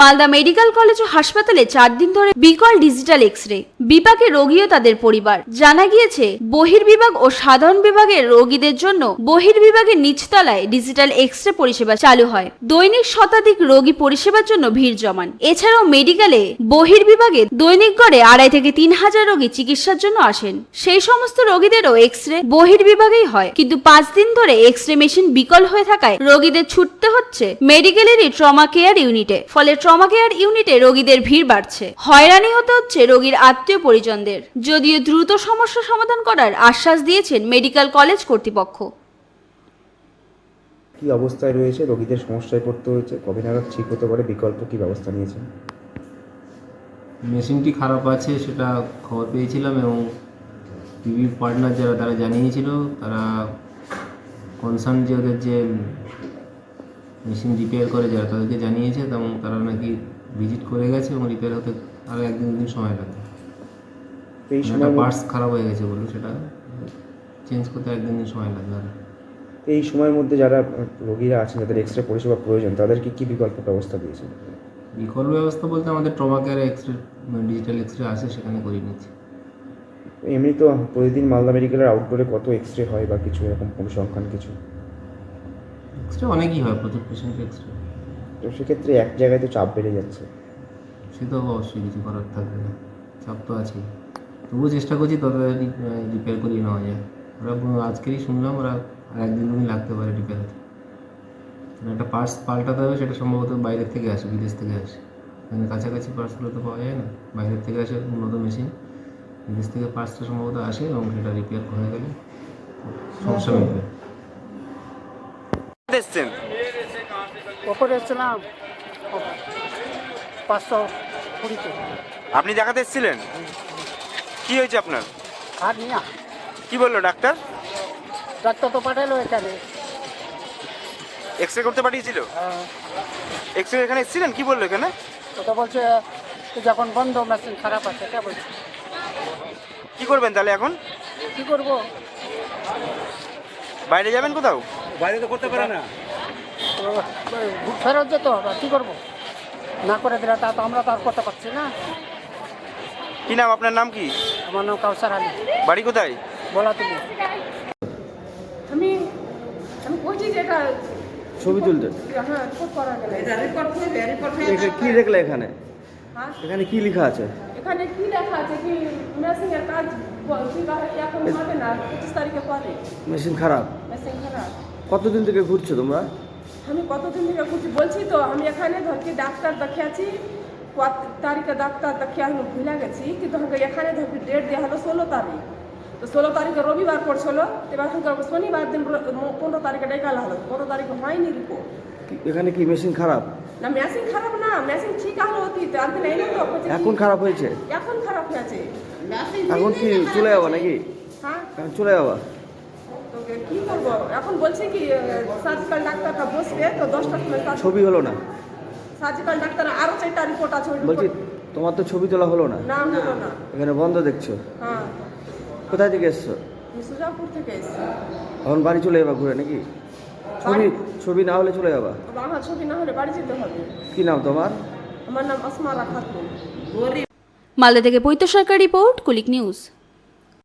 Malda medical college ও হাসপাতালে চার দিন ধরে বিকল ডিজিটাল এক্স রে বিপাকে রোগী ও তাদের পরিবার। জানা গিয়েছে, বহির্বিভাগ ও সাধারণ বিভাগের রোগীদের জন্য বহির্বিভাগের নিচতলায় ডিজিটাল এক্স রে পরিষেবা চালু হয়। দৈনিক শতাধিক রোগী পরিষেবার জন্য ভিড় জমান। এছাড়াও মেডিকেলে বহির্বিভাগে দৈনিক গড়ে আড়াই থেকে তিন হাজার রোগী চিকিৎসার জন্য আসেন। সেই সমস্ত রোগীদেরও এক্স রে বহির্বিভাগেই হয়। কিন্তু পাঁচ দিন ধরে এক্স রে মেশিন বিকল হয়ে থাকায় রোগীদের ছুটতে হচ্ছে মেডিকেলেরই ট্রমা কেয়ার ইউনিটে। ফলে ট্রমা কেয়ার ইউনিটে রোগীদের ভিড় বাড়ছে। হয়রানি হতে হচ্ছে রোগীর আত্মীয় পরিজনদের যদিও দ্রুত সমস্যা সমাধান করার আশ্বাস দিয়েছেন মেডিকেল কলেজ কর্তৃপক্ষ। কি অবস্থায় রয়েছে? রোগীদের সমস্যায় পড়তে হয়েছে? কবে নাগাদ ঠিক হতে পারে? বিকল্প কি ব্যবস্থা নিয়েছেন? মেশিনটি খারাপ আছে সেটা খবর পেয়েছিলাম এবং টিভির পার্টনার যারা তারা জানিয়েছিল তারা কনসার্ন যে ওদের যে মেশিন রিপেয়ার করে যারা তাদেরকে জানিয়েছে এবং তারা নাকি ভিজিট করে গেছে এবং রিপেয়ার হতে আরও একদিন দুদিন সময় লাগবে। এই সময় পার্টস খারাপ হয়ে গেছে বলল সেটা চেঞ্জ করতে একদিন দিন সময় লাগবে আর। এই সময়ের মধ্যে যারা রোগীরা আছেন যাদের এক্স রে পরিষেবা প্রয়োজন তাদেরকে কি বিকল্প ব্যবস্থা দিয়েছেন? বিকল্প ব্যবস্থা বলতে আমাদের ট্রমা কেয়ারে X ray digital X ray আছে সেখানে করিয়ে নিচ্ছি। এমনি তো প্রতিদিন মালদা মেডিকেলের আউটডোরে কত এক্স রে হয় বা কিছু এরকম পরিসংখ্যান কিছু? এক্স রে অনেকই হয় প্রচুর পেশেন্ট এক্স রে তো সেক্ষেত্রে এক জায়গায় তো চাপ বেড়ে যাচ্ছে। সে তো অবশ্যই কিছু করার থাকবে না চাপ তো আছেই। তবুও চেষ্টা করছি তাড়াতাড়ি রিপেয়ার করিয়ে নেওয়া যায়। ওরা আজকেরই শুনলাম ওরা আর একদিন দুদিন লাগতে পারে রিপেয়ার হতে। মানে একটা পার্টস পাল্টাতে হবে সেটা সম্ভবত বাইরের থেকে আসে বিদেশ থেকে আসে। মানে কাছাকাছি পার্টসগুলো তো পাওয়া যায় না বাইরের থেকে আসে উন্নত মেশিন বিদেশ থেকে পার্টসটা সম্ভবত আসে এবং সেটা রিপেয়ার হয়ে গেলে সমস্যা মিটবে এসছেন ওপরে এসেছিলাম পাঁচশো কুড়িতে আপনি দেখাতে এসেছিলেন? কি হয়েছে আপনার? আর নিয়া। কি বলল ডাক্তার? ডাক্তার তো পাঠালো এখানে। এক্স রে করতে পাঠিয়েছিল? এক্স রে এখানে এসেছিলেন? কি বলল এখানে? তো বলছে যখন বন্ধ মেশিন খারাপ আছে কে বলছে। কি করবেন তাহলে এখন? কী করব? বাইরে যাবেন কোথাও? তো, ঘুর ফেরত যেত বা কী করব? না করে দিলে তা তো আমরা তো আর করতে পারছি না। কি নাম আপনার নাম কি? আমার নাম কাউসার আলী। বাড়ি কোথায়? বলা তুমি আমি আমি বলছি যে এটা ছবি তুলতে। হ্যাঁ রিপোর্ট করা গেলে। রিপোর্ট হয়ে রিপোর্ট এখানে কি দেখলে এখানে? হ্যাঁ? এখানে কি লেখা আছে? এখানে কি লেখা আছে কি মেশিনের কাজ বল- কি কাজ এখন হবে না পঁচিশ তারিখে পরে। মেশিন খারাপ। মেশিন খারাপ। কতদিন থেকে ঘুরছো তোমরা? আমি কতদিন থেকে ঘুরছি বলছি তো আমি এখানে ধর কি ডাক্তার দেখিয়েছি কত তারিখে ডাক্তার দেখিয়ে আমি ভুলে গেছি কিন্তু আমাকে এখানে ধর কি ডেট দেওয়া হলো ষোলো তারিখ। তো ষোলো তারিখে রবিবার পড়ছিল এবার শনিবার দিন পনেরো তারিখে ডেকালা হলো পনেরো তারিখে হয়নি রিপোর্ট এখানে কি মেশিন খারাপ? না মেশিন খারাপ না মেশিন ঠিক হলো অতীত একদিন তো এখন খারাপ হয়েছে? এখন খারাপ হয়েছে। এখন কি চলে যাব নাকি? হ্যাঁ। চলে যাবা কি করব? এখন বলছে কি সার্জিক্যাল ডাক্তারটা বসবে তো দশটার সময় ছবি হলো না। সার্জিক্যাল ডাক্তার আরও চারটা রিপোর্ট আছে বলছি তোমার তো ছবি তোলা হলো না? না হলো না। এখানে বন্ধ দেখছ? হ্যাঁ। কোথায় থেকে এসছো? সুজাপুর থেকে এসেছি। এখন বাড়ি চলে যাবা ঘুরে নাকি? ছবি ছবি না হলে চলে যাবা? আমার ছবি না হলে বাড়ি যেতে হবে। কি নাম তোমার? আমার নাম আসমারা খাতুন মালদা থেকে পৈত্য সরকার রিপোর্ট কুলিক নিউজ।